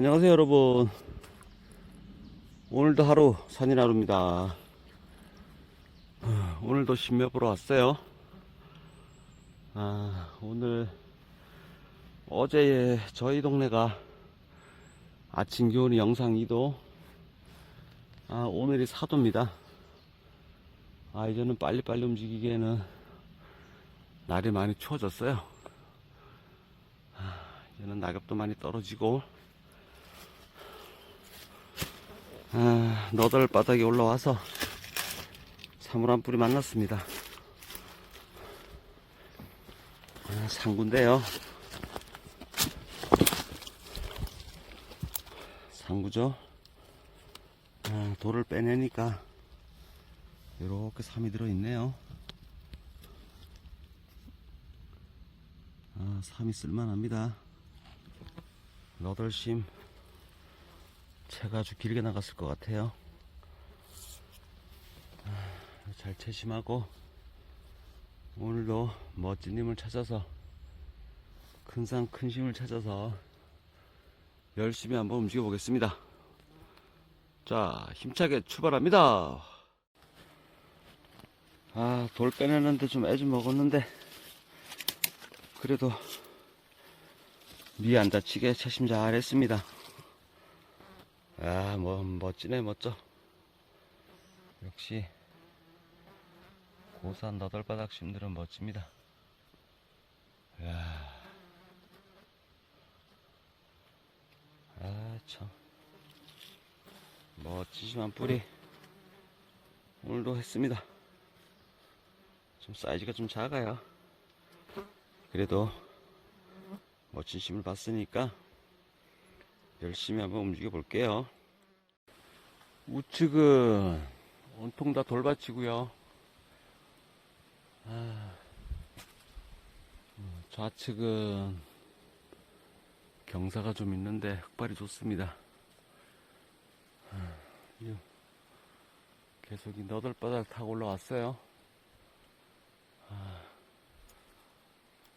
안녕하세요 여러분. 오늘도 하루 산인 하루입니다. 아, 오늘도 신며 보러 왔어요. 아, 오늘 어제 저희 동네가 아침 기온이 영상 2도 아, 오늘이 4도입니다. 아 이제는 빨리빨리 움직이기에는 날이 많이 추워졌어요. 아, 이제는 낙엽도 많이 떨어지고 아, 너덜 바닥에 올라와서 사물한 뿌리 만났습니다. 아, 상구인데요. 상구죠. 아, 돌을 빼내니까 이렇게 삼이 들어있네요. 아, 삼이 쓸만합니다. 너덜심 채가 아주 길게 나갔을 것 같아요. 아, 잘 채심하고 오늘도 멋진 님을 찾아서 큰산큰 심을 찾아서 열심히 한번 움직여 보겠습니다. 자, 힘차게 출발합니다. 아, 돌 빼내는데 좀 애 좀 먹었는데 그래도 미 안 다치게 채심 잘 했습니다. 아, 뭐, 멋지네, 멋져. 역시, 고산 너덜바닥 심들은 멋집니다. 야 아, 참. 멋지지만 뿌리, 오늘도 했습니다. 좀 사이즈가 좀 작아요. 그래도, 멋진 심을 봤으니까, 열심히 한번 움직여 볼게요. 우측은 온통 다 돌밭이고요. 아, 음, 좌측은 경사가 좀 있는데 흙발이 좋습니다. 아, 이- 계속 이 너덜바닥 타고 올라왔어요. 아,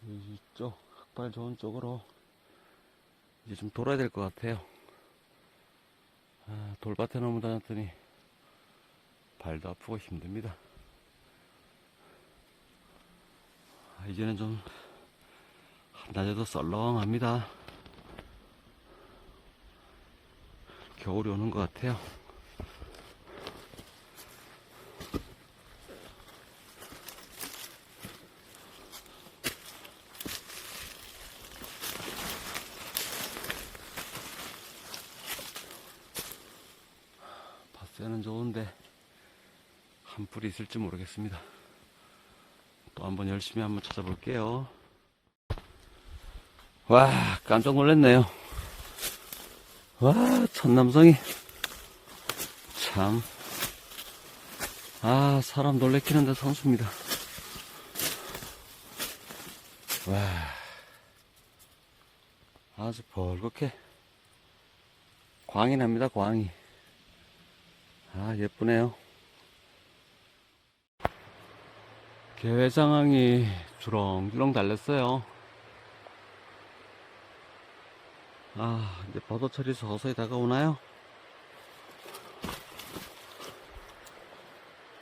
이쪽 흙발 좋은 쪽으로 이제 좀 돌아야 될 것 같아요. 아, 돌밭에 너무 다녔더니 발도 아프고 힘듭니다. 아, 이제는 좀 낮에도 썰렁합니다. 겨울이 오는 것 같아요. 밭새는 좋은데 한 풀이 있을지 모르겠습니다. 또 한번 열심히 한번 찾아볼게요. 와 깜짝 놀랐네요. 와 천남성이 참. 아 사람 놀래키는 데 선수입니다. 와 아주 벌겋게 광이 납니다 광이. 아, 예쁘네요. 개회장항이 주렁주렁 달렸어요. 아, 이제 버섯철이 서서히 다가오나요?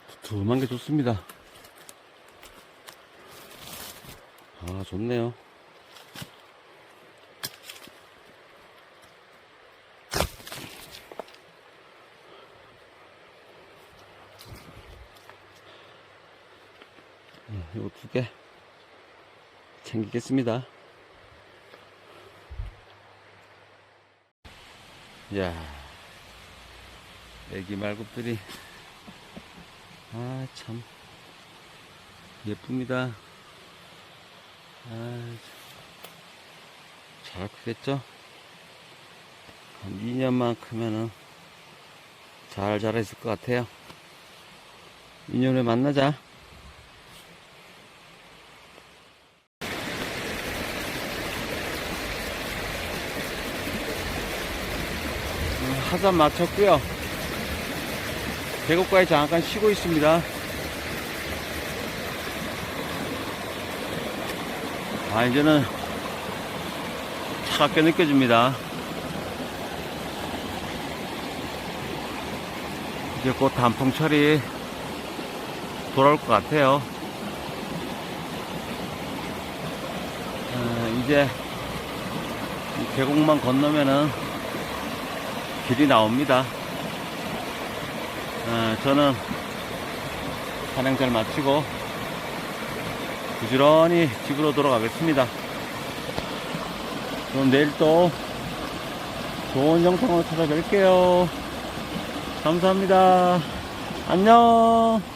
두툼한 게 좋습니다. 아, 좋네요. 요거 두개 챙기겠습니다. 야 애기 말굽들이 아 참 예쁩니다. 아, 잘 크겠죠? 한 2년만 크면은 잘 자라있을 것 같아요. 2년 후에 만나자. 하산 마쳤고요. 계곡과에 잠깐 쉬고 있습니다. 아 이제는 차갑게 느껴집니다. 이제 곧 단풍철이 돌아올 것 같아요. 아, 이제 계곡만 건너면은 길이 나옵니다. 어, 저는 산행 잘 마치고 부지런히 집으로 돌아가겠습니다. 그럼 내일 또 좋은 영상으로 찾아뵐게요. 감사합니다. 안녕.